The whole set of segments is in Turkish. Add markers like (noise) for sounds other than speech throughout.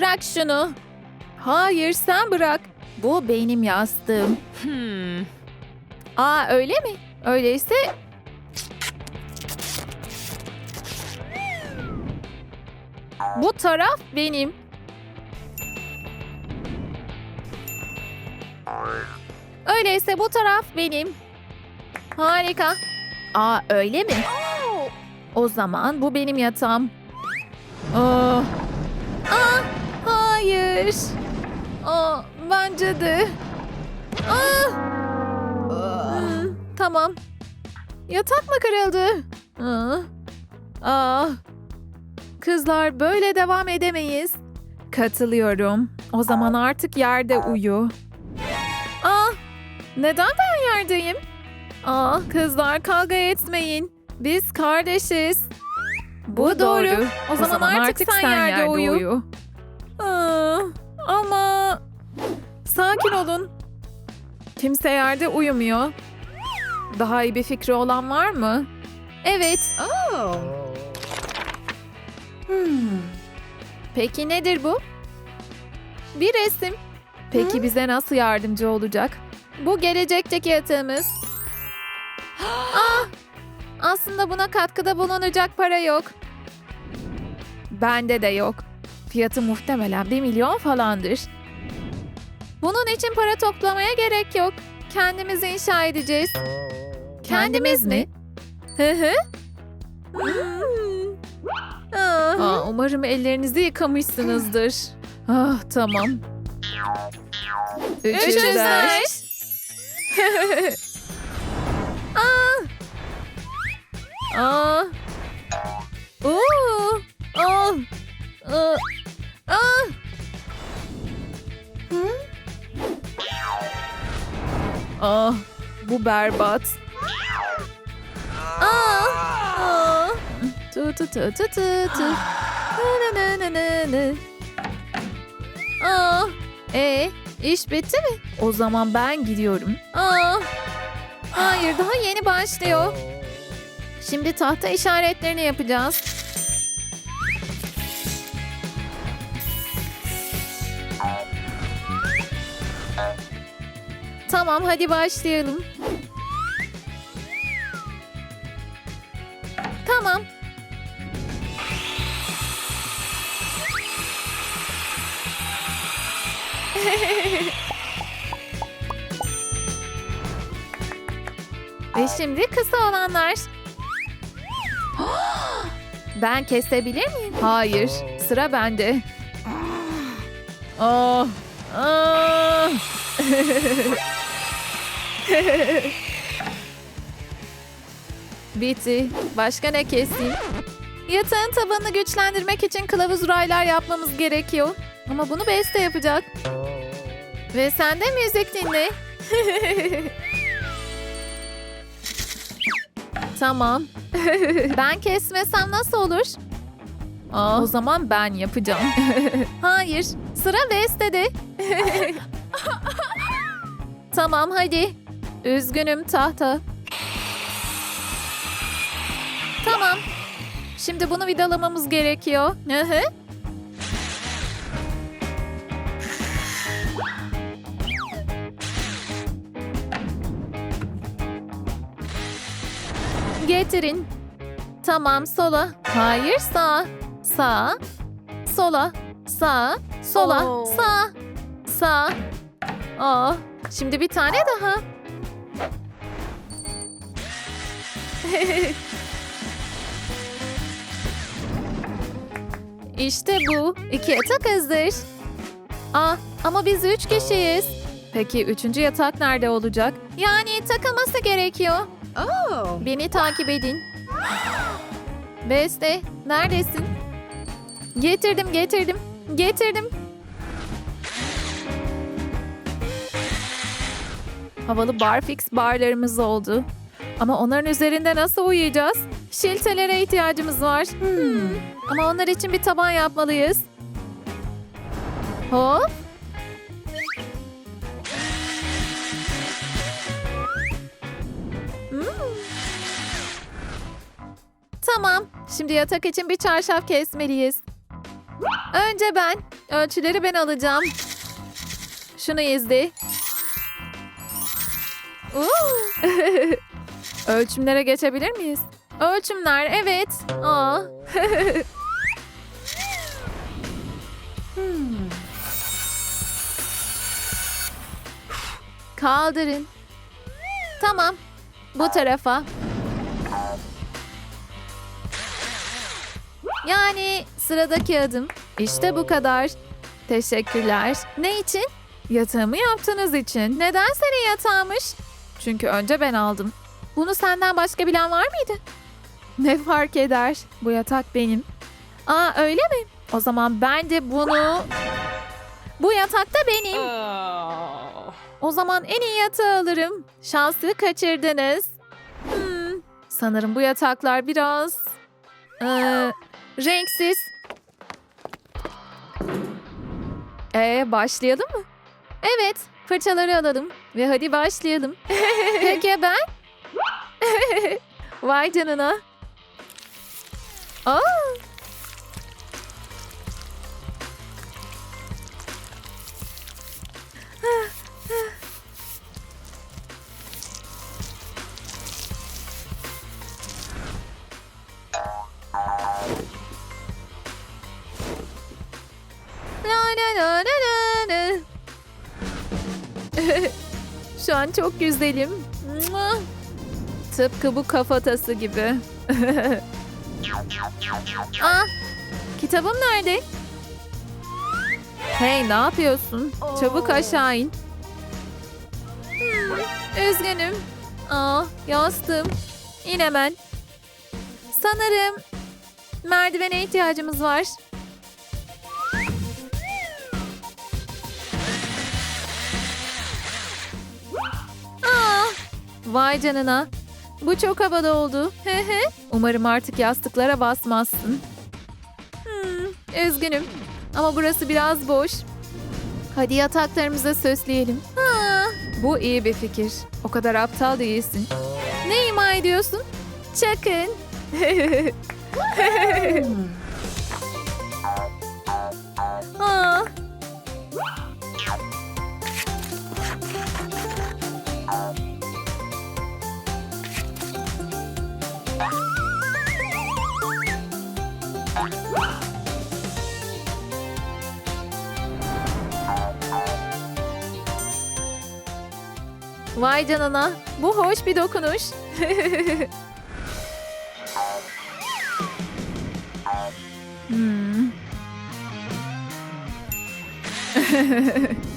Bırak şunu. Hayır sen bırak. Bu benim yastığım. Hmm. Aa öyle mi? Öyleyse... Bu taraf benim. Öyleyse bu taraf benim. Harika. Aa öyle mi? O zaman bu benim yatağım. Aa, Aa, hayır. Aa, bence de. Aa. Tamam. Yatak mı kırıldı? Aa. Aa. Kızlar böyle devam edemeyiz. Katılıyorum. O zaman artık yerde uyu. Aa, neden ben yerdeyim? Aa, kızlar kavga etmeyin. Biz kardeşiz. Bu, doğru. O, zaman, artık, sen, yerde, uyu. Aa, sakin olun. Kimse yerde uyumuyor. Daha iyi bir fikri olan var mı? Evet. Oh. Hmm. Peki nedir bu? Bir resim. Peki bize nasıl yardımcı olacak? Bu gelecekteki yatağımız. (gasps) ah! Aslında buna katkıda bulunacak para yok. Bende de yok. Fiyatı muhtemelen bir milyon falandır. Bunun için para toplamaya gerek yok. Kendimiz inşa edeceğiz. Kendimiz mi? Hı hı. Hmm. Aa, umarım ellerinizi yıkamışsınızdır. Ah tamam. Üç, Üç yüzler. Aa. Aa. Oo. Aa. Aa. Aa. Ah, bu berbat. Aa. Aa. Tu tu tu tu tu tu. Na na na na na. Aa. E, iş bitti mi? O zaman ben gidiyorum. Aa. Hayır, daha yeni başlıyor. Şimdi tahta işaretlerini yapacağız. Tamam, hadi başlayalım. Tamam. (laughs) Ve şimdi kısa olanlar. (gasps) Ben kesebilir miyim? Hayır, sıra bende. (gasps) Oh. Ah. (laughs) (laughs) Bitti. Başka ne keseyim? Yatağın tabanını güçlendirmek için kılavuz raylar yapmamız gerekiyor. Ama bunu Beste yapacak. Ve sen de müzik dinle. (laughs) tamam. (laughs) ben kesmesem nasıl olur? Aa, o zaman ben yapacağım. Hayır, sıra Beste'de. tamam hadi. Üzgünüm tahta. Tamam. Şimdi bunu vidalamamız gerekiyor. Hı hı. Getirin. Tamam sola. Hayır sağ. Sağ. Sola. Sağ. Sola. Oo. Sağ. Sağ. Aa, şimdi bir tane daha. (laughs) İşte bu. İki yatak hazır. Aa, ama biz üç kişiyiz. Peki üçüncü yatak nerede olacak? Yani takılması gerekiyor. Oh. Beni takip edin. Beste, neredesin? Getirdim, getirdim, getirdim. Havalı barfix barlarımız oldu. Ama onların üzerinde nasıl uyuyacağız? Şiltelere ihtiyacımız var. Hmm. Ama onlar için bir taban yapmalıyız. Hop. Hmm. Tamam. Şimdi yatak için bir çarşaf kesmeliyiz. Önce ben. Ölçüleri ben alacağım. Şunu izle. (laughs) Ölçümlere geçebilir miyiz? Ölçümler evet. Aa. Hmm. Kaldırın. Tamam. Bu tarafa. Yani sıradaki adım. İşte bu kadar. Teşekkürler. Ne için? Yatağımı yaptığınız için. Neden senin yatağımış? Çünkü önce ben aldım. Bunu senden başka bilen var mıydı? Ne fark eder? Bu yatak benim. Aa öyle mi? O zaman ben de bunu... Bu yatak da benim. O zaman en iyi yatağı alırım. Şansı kaçırdınız. Hmm, sanırım bu yataklar biraz... Ee, renksiz. Ee, başlayalım mı? Evet, fırçaları alalım ve hadi başlayalım. (laughs) Peki ben? (laughs) Vay canına. Aa! (laughs) Şu an çok güzelim. Tıpkı bu kafatası gibi. (laughs) Aa, kitabım nerede? Hey ne yapıyorsun? Çabuk aşağı in. Hmm, üzgünüm. Aa, yastım. İn hemen. Sanırım merdivene ihtiyacımız var. Aa, vay canına. Bu çok havalı oldu. Umarım artık yastıklara basmazsın. Hmm, üzgünüm. Ama burası biraz boş. Hadi yataklarımıza süsleyelim. Ha, bu iyi bir fikir. O kadar aptal değilsin. Ne ima ediyorsun? Çakın. Aa, (laughs) Vay canına. Bu hoş bir dokunuş. (laughs) hmm. (laughs)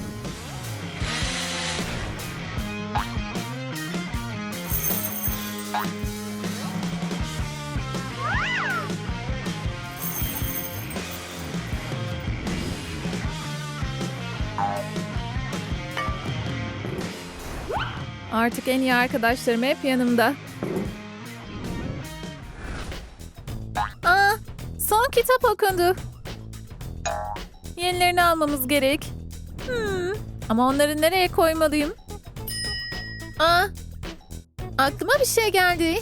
Artık en iyi arkadaşlarım hep yanımda. Aa, son kitap okundu. Yenilerini almamız gerek. Hmm, ama onları nereye koymalıyım? Aa, aklıma bir şey geldi.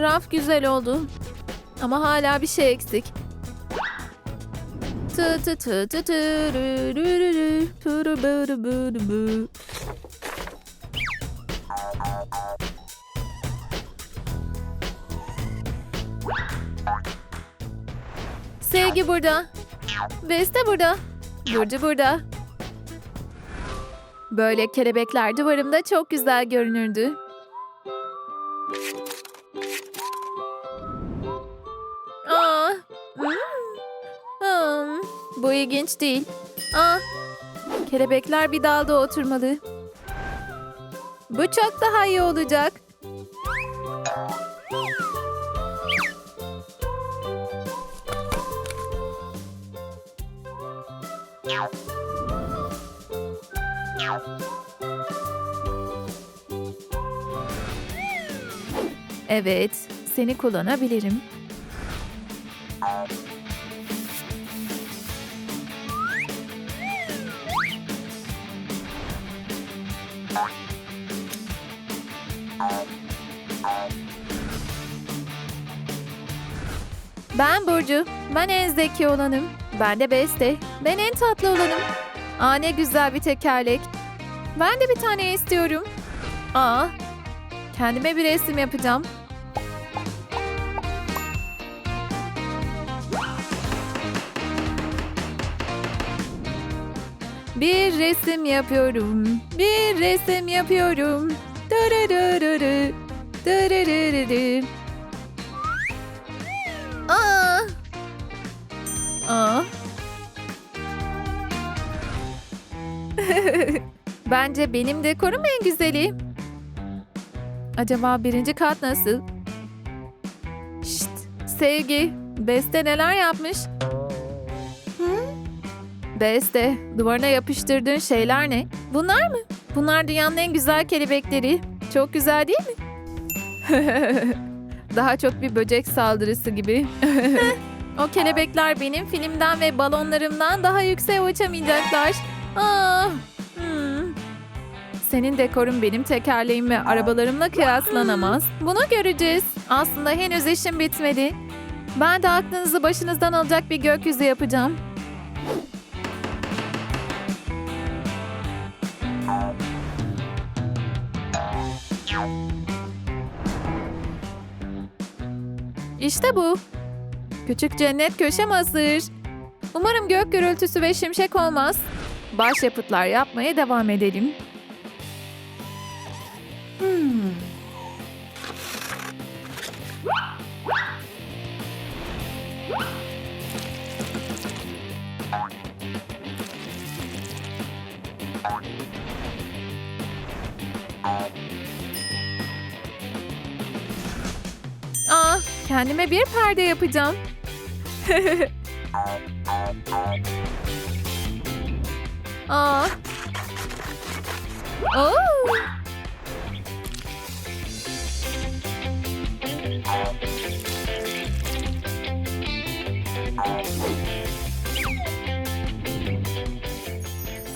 Raf güzel oldu. Ama hala bir şey eksik. Sevgi burada. Beste burada. Burcu burada. Böyle kelebekler duvarımda çok güzel görünürdü. Bu ilginç değil. Aa, kelebekler bir dalda oturmalı. Bu çok daha iyi olacak. Evet, seni kullanabilirim. Ben Burcu. Ben en zeki olanım. Ben de Beste. Ben en tatlı olanım. Aa ne güzel bir tekerlek. Ben de bir tane istiyorum. Aa. Kendime bir resim yapacağım. Bir resim yapıyorum. Bir resim yapıyorum. Dırırırırı. Dırırırırı. Aa. (laughs) Bence benim dekorum en güzeli. Acaba birinci kat nasıl? Şşt, Sevgi, Beste neler yapmış? Hı? Beste, duvarına yapıştırdığın şeyler ne? Bunlar mı? Bunlar dünyanın en güzel kelebekleri. Çok güzel değil mi? (laughs) Daha çok bir böcek saldırısı gibi. (laughs) o kelebekler benim filmden ve balonlarımdan daha yükseğe uçamayacaklar. Aa, hmm. Senin dekorun benim tekerleğim ve arabalarımla kıyaslanamaz. Bunu göreceğiz. Aslında henüz işim bitmedi. Ben de aklınızı başınızdan alacak bir gökyüzü yapacağım. İşte bu. Küçük cennet köşem hazır. Umarım gök gürültüsü ve şimşek olmaz. Başyapıtlar yapmaya devam edelim. Kendime bir perde yapacağım. Aa. Oo.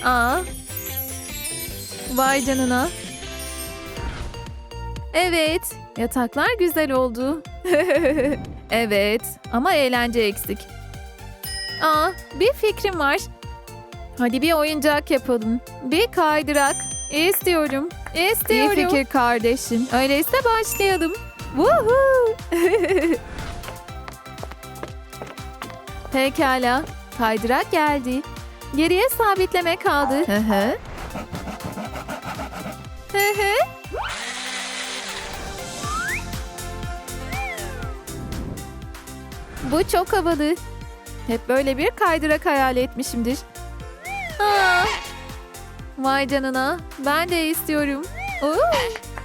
Aa. Vay canına. Evet, yataklar güzel oldu. (laughs) evet, ama eğlence eksik. Aa, bir fikrim var. Hadi bir oyuncak yapalım. Bir kaydırak. İstiyorum. İstiyorum. İyi fikir kardeşim. Öyleyse başlayalım. Woohoo! (laughs) Pekala. Kaydırak geldi. Geriye sabitleme kaldı. Hı hı. Hı hı. Bu çok havalı. Hep böyle bir kaydırak hayal etmişimdir. Aa, vay canına. Ben de istiyorum. Oo.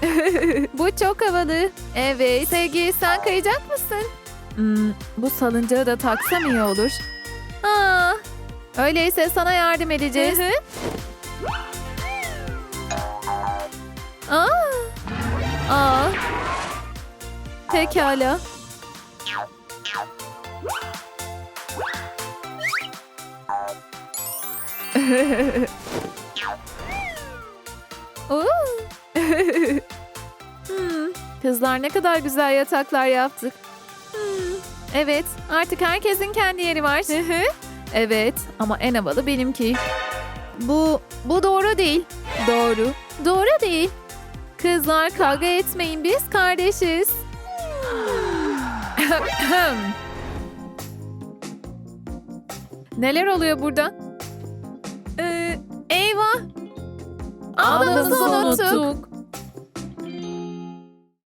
(laughs) bu çok havalı. Evet. Sevgi sen kayacak mısın? Hmm, bu salıncağı da taksam iyi olur. Aa, öyleyse sana yardım edeceğiz. Aa, aa. Pekala. (laughs) (laughs) Hmm, kızlar ne kadar güzel yataklar yaptık. Hmm, evet, artık herkesin kendi yeri var. evet, ama en havalı benimki. Bu, bu doğru değil. Doğru. Doğru değil. Kızlar kavga etmeyin biz kardeşiz. (gasps) Neler oluyor burada? Ee, eyvah. Ablamızı unuttuk.